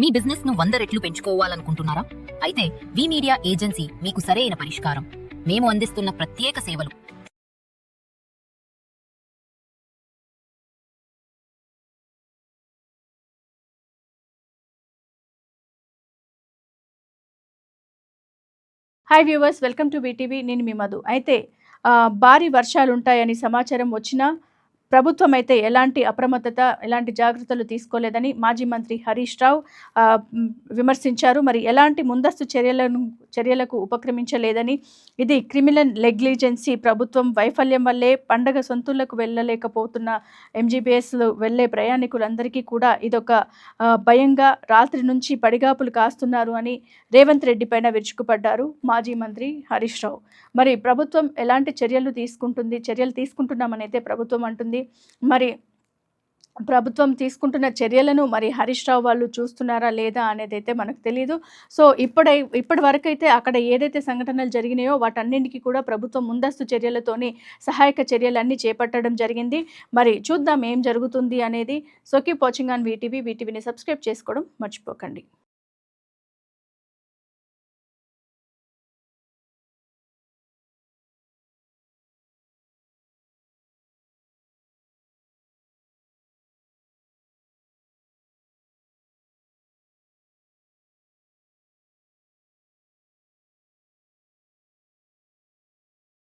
మీ బిజినెస్ను వంద రెట్లు పెంచుకోవాలనుకుంటున్నారా? అయితే వి మీడియా ఏజెన్సీ మీకు సరైన పరిష్కారం. మేము అందిస్తున్న ప్రత్యేక సేవలు. Hi viewers welcome to BTV నేను మీ మధు. అయితే భారీ వర్షాలు ఉంటాయని సమాచారం వచ్చినా ప్రభుత్వం అయితే ఎలాంటి అప్రమత్తత ఎలాంటి జాగ్రత్తలు తీసుకోలేదని మాజీ మంత్రి హరీష్ రావు విమర్శించారు. మరి ఎలాంటి ముందస్తు చర్యలను చర్యలకు ఉపక్రమించలేదని ఇది క్రిమినల్ నెగ్లిజెన్సీ ప్రభుత్వం వైఫల్యం వల్లే పండగ సొంతులకు వెళ్ళలేకపోతున్న ఎంజీబీఎస్లు వెళ్ళే ప్రయాణికులందరికీ కూడా ఇదొక భయంగా రాత్రి నుంచి పడిగాపులు కాస్తున్నారు అని రేవంత్ రెడ్డి పైన విరుచుకుపడ్డారు మాజీ మంత్రి హరీష్ రావు. మరి ప్రభుత్వం ఎలాంటి చర్యలు తీసుకుంటుంది చర్యలు తీసుకుంటున్నామని అయితే ప్రభుత్వం అంటుంది మరి ప్రభుత్వం తీసుకుంటున్న చర్యలను మరి హరీష్ రావు వాళ్ళు చూస్తున్నారా లేదా అనేది అయితే మనకు తెలియదు సో ఇప్పుడై ఇప్పటి వరకైతే అక్కడ ఏదైతే సంఘటనలు జరిగినాయో వాటన్నింటికి కూడా ప్రభుత్వం ముందస్తు చర్యలతోని సహాయక చర్యలన్నీ చేపట్టడం జరిగింది. మరి చూద్దాం ఏం జరుగుతుంది అనేది. So keep watching on VTV వీటీవీని subscribe చేసుకోవడం మర్చిపోకండి.